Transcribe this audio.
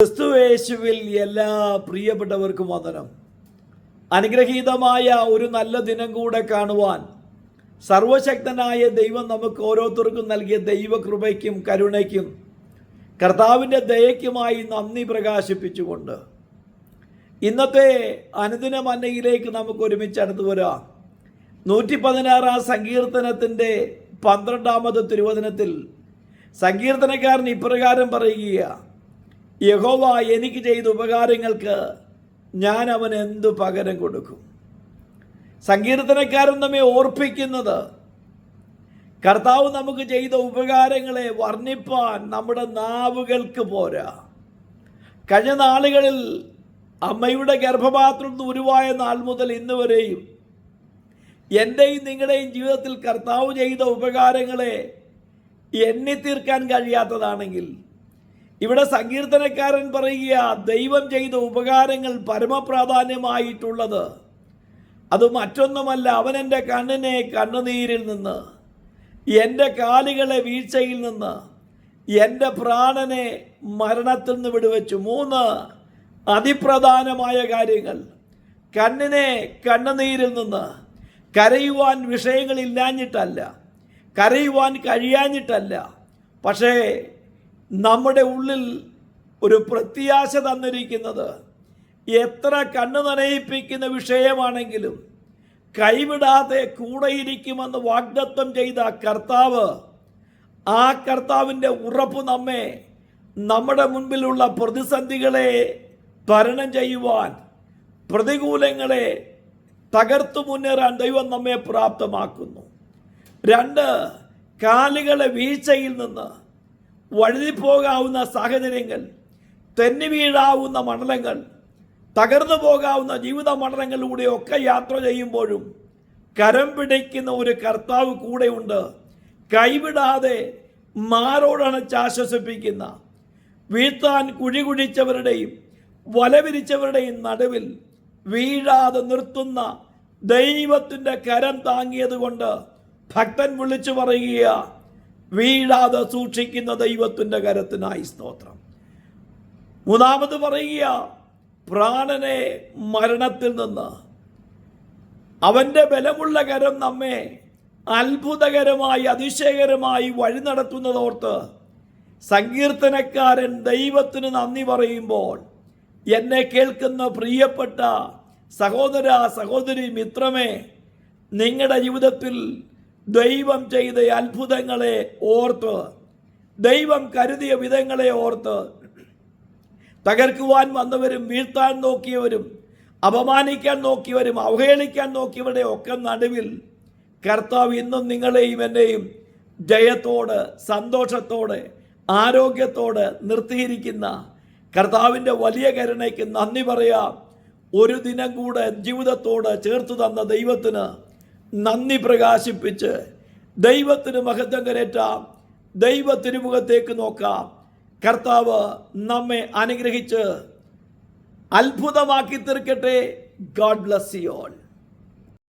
ക്രിസ്തുവേശുവിൽ എല്ലാ പ്രിയപ്പെട്ടവർക്കും വന്ദനം. അനുഗ്രഹീതമായ ഒരു നല്ല ദിനം കൂടെ കാണുവാൻ സർവശക്തനായ ദൈവം നമുക്ക് ഓരോരുത്തർക്കും നൽകിയ ദൈവകൃപയ്ക്കും കരുണയ്ക്കും കർത്താവിന്റെ ദയയ്ക്കുമായി നന്ദി പ്രകാശിപ്പിച്ചുകൊണ്ട് ഇന്നത്തെ അനുദിന മന്നയിലേക്ക് നമുക്ക് ഒരുമിച്ച് അടുത്ത് വരാം. നൂറ്റി പതിനാറാം സങ്കീർത്തനത്തിന്റെ പന്ത്രണ്ടാമത് തിരുവചനത്തിൽ സങ്കീർത്തനക്കാരൻ ഇപ്രകാരം പറയുകയാണ് യഹോവ എനിക്ക് ചെയ്ത ഉപകാരങ്ങൾക്ക് ഞാൻ അവൻ എന്തു പകരം കൊടുക്കും? സങ്കീർത്തനക്കാരൻ നമ്മെ ഓർപ്പിക്കുന്നത് കർത്താവ് നമുക്ക് ചെയ്ത ഉപകാരങ്ങളെ വർണിപ്പാൻ നമ്മുടെ നാവുകൾക്ക് പോരാ. കഴിഞ്ഞ നാളുകളിൽ അമ്മയുടെ ഗർഭപാത്രം നിന്ന് ഉരുവായ നാൾ മുതൽ ഇന്ന് വരെയും എന്റെയും നിങ്ങളുടെയും ജീവിതത്തിൽ കർത്താവ് ചെയ്ത ഉപകാരങ്ങളെ എണ്ണി തീർക്കാൻ കഴിയാത്തതാണെങ്കിൽ ഇവിടെ സങ്കീർത്തനക്കാരൻ പറയുക ദൈവം ചെയ്ത ഉപകാരങ്ങൾ പരമപ്രാധാന്യമായിട്ടുള്ളത്. അത് മറ്റൊന്നുമല്ല അവൻ എന്റെ കണ്ണിനെ കണ്ണുനീരിൽ നിന്ന് എന്റെ കാലുകളെ വീഴ്ചയിൽ നിന്ന് എന്റെ പ്രാണനെ മരണത്തിൽ നിന്ന് വിടുവച്ചു. മൂന്ന് അതിപ്രധാനമായ കാര്യങ്ങൾ. കണ്ണിനെ കണ്ണുനീരിൽ നിന്ന് കരയുവാൻ വിഷയങ്ങളില്ലാഞ്ഞിട്ടല്ല കരയുവാൻ കഴിയാഞ്ഞിട്ടല്ല. പക്ഷേ നമ്മുടെ ഉള്ളിൽ ഒരു പ്രത്യാശ തന്നിരിക്കുന്നത് എത്ര കണ്ണു നനയിപ്പിക്കുന്ന വിഷയമാണെങ്കിലും കൈവിടാതെ കൂടെയിരിക്കുമെന്ന് വാഗ്ദത്വം ചെയ്ത കർത്താവ് ആ കർത്താവിന്റെ ഉറപ്പ് നമ്മെ നമ്മുടെ മുൻപിലുള്ള പ്രതിസന്ധികളെ തരണം ചെയ്യുവാൻ പ്രതികൂലങ്ങളെ തകർത്തു മുന്നേറാൻ ദൈവം നമ്മെ പ്രാപ്തമാക്കുന്നു. രണ്ട് കാലുകളെ വീഴ്ചയിൽ നിന്ന് വഴുതിപ്പോകാവുന്ന സാഹചര്യങ്ങൾ തെന്നി വീഴാവുന്ന മണ്ഡലങ്ങൾ തകർന്നു പോകാവുന്ന ജീവിത മണ്ഡലങ്ങളിലൂടെ ഒക്കെ യാത്ര ചെയ്യുമ്പോഴും കരം പിടിക്കുന്ന ഒരു കർത്താവ് കൂടെയുണ്ട്. കൈവിടാതെ മാരോടാണ് ആശ്വസിപ്പിക്കുന്ന. വീഴ്ത്താൻ കുഴി കുഴിച്ചവരുടെയും വലവിരിച്ചവരുടെയും നടുവിൽ വീഴാതെ നിർത്തുന്ന ദൈവത്തിന്റെ കരം താങ്ങിയതുകൊണ്ട് ഭക്തൻ വിളിച്ചു പറയുക വീഴാതെ സൂക്ഷിക്കുന്ന ദൈവത്തിന്റെ കരത്തിനായി സ്തോത്രം. മൂന്നാമത് പറയുക പ്രാണനെ മരണത്തിൽ നിന്ന് അവന്റെ ബലമുള്ള കരം നമ്മെ അത്ഭുതകരമായി അതിശയകരമായി വഴി നടത്തുന്നതോർത്ത് സങ്കീർത്തനക്കാരൻ ദൈവത്തിന് നന്ദി പറയുമ്പോൾ എന്നെ കേൾക്കുന്ന പ്രിയപ്പെട്ട സഹോദര സഹോദരി മിത്രമേ നിങ്ങളുടെ ജീവിതത്തിൽ ദൈവം ചെയ്ത അത്ഭുതങ്ങളെ ഓർത്ത് ദൈവം കരുതിയ വിധങ്ങളെ ഓർത്ത് തകർക്കുവാൻ വന്നവരും വീഴ്ത്താൻ നോക്കിയവരും അപമാനിക്കാൻ നോക്കിയവരും അവഹേളിക്കാൻ നോക്കിയവരുടെ ഒക്കെ നടുവിൽ കർത്താവ് ഇന്നും നിങ്ങളെയും എന്നെയും ജയത്തോട് സന്തോഷത്തോടെ ആരോഗ്യത്തോട് നിർത്തിയിരിക്കുന്ന കർത്താവിന്റെ വലിയ കരുണയ്ക്ക് നന്ദി പറയാം. ഒരു ദിനം കൂടെ ജീവിതത്തോട് ചേർത്തു തന്ന ദൈവത്തിന് നന്ദി പ്രകാശിപ്പിച്ച് ദൈവത്തിന് മഹത്വം കരേറ്റാം. ദൈവ തിരുമുഖത്തേക്ക് നോക്കാം. കർത്താവ് നമ്മെ അനുഗ്രഹിച്ച് അത്ഭുതമാക്കി തീർക്കട്ടെ. God bless you all